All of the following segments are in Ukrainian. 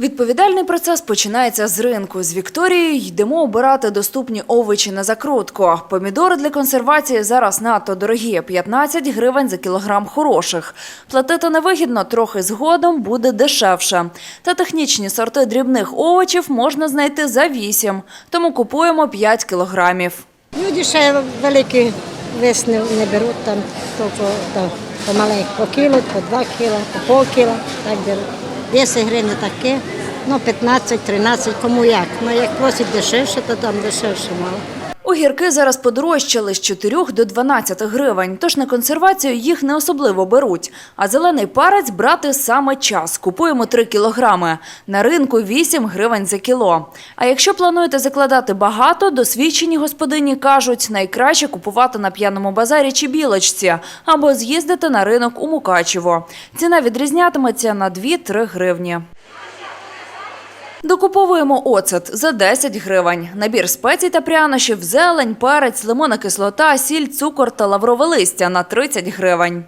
Відповідальний процес починається з ринку. З Вікторією йдемо обирати доступні овочі на закрутку. Помідори для консервації зараз надто дорогі – 15 гривень за кілограм хороших. Платити невигідно, трохи згодом буде дешевше. Та технічні сорти дрібних овочів можна знайти за 8, тому купуємо 5 кілограмів. Люди ще великі весни не беруть там тільки там, помаленьку, по кіло, по два кіла, по пол кіла, так беруть. 10 гривень таке, ну 15-13, кому як. Ну як просять дешевше, то там дешевше мало. Огірки зараз подорожчали з 4 до 12 гривень, тож на консервацію їх не особливо беруть. А зелений парець брати саме час. Купуємо 3 кілограми. На ринку 8 гривень за кіло. А якщо плануєте закладати багато, досвідчені господині кажуть, найкраще купувати на п'яному базарі чи білочці, або з'їздити на ринок у Мукачево. Ціна відрізнятиметься на 2-3 гривні. Докуповуємо оцет за 10 гривень. Набір спецій та прянощів, зелень, перець, лимонна кислота, сіль, цукор та лаврове листя на 30 гривень.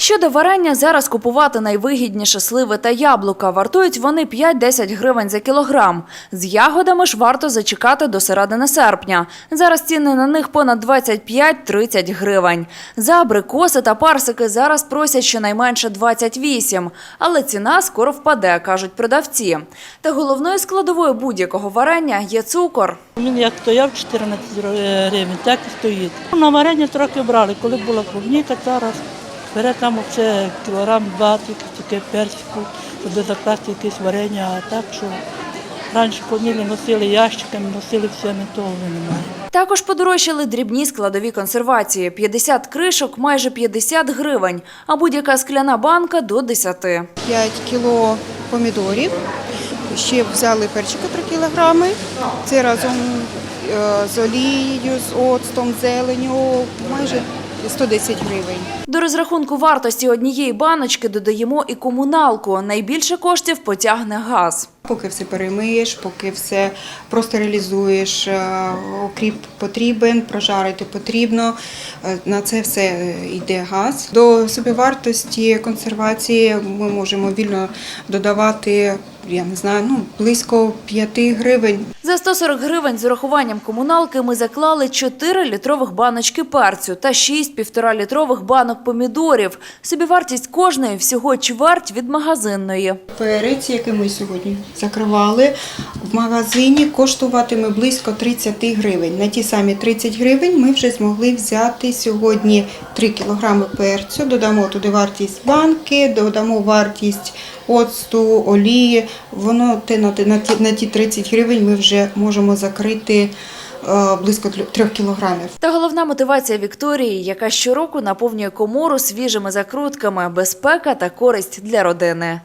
Щодо варення, зараз купувати найвигідніше сливи та яблука. Вартують вони 5-10 гривень за кілограм. З ягодами ж варто зачекати до середини серпня. Зараз ціни на них понад 25-30 гривень. За абрикоси та парсики зараз просять щонайменше 28, але ціна скоро впаде, кажуть продавці. Та головною складовою будь-якого варення є цукор. Він як стояв 14 гривень, так і стоїть. На варення трохи брали, коли була клубніка, зараз бере там оце кілограм 20, таке персику, щоб закласти якесь варення, а так що раніше ходили, носили ящиками, носили все, не того немає. Також подорожчали дрібні складові консервації. 50 кришок – майже 50 гривень, а будь-яка скляна банка – до 10. 5 кіло помідорів. Ще взяли перчика 3 кілограми. Це разом е, з олією, з оцтом, зеленю, майже 110 гривень. До розрахунку вартості однієї баночки додаємо і комуналку. Найбільше коштів потягне газ. Поки все перемиєш, поки все простерилізуєш, е, окріп потрібен, прожарити потрібно. е, На це все е, йде газ. До собівартості консервації ми можемо вільно додавати, я не знаю, ну близько 5 гривень. За 140 гривень з урахуванням комуналки ми заклали 4 літрових баночки перцю та 6 півтора-літрових банок помідорів. Собівартість кожної всього чверть від магазинної. Перець, який ми сьогодні закривали, в магазині коштуватиме близько 30 гривень. На ті самі 30 гривень ми вже змогли взяти сьогодні 3 кілограми перцю, додамо туди вартість банки, додамо вартість оцту, олії. Воно те на, ті- на, ті, на ті 30 гривень ми вже можемо закрити е, близько трьох кілограмів. Та головна мотивація Вікторії, яка щороку наповнює комору свіжими закрутками, безпека та користь для родини.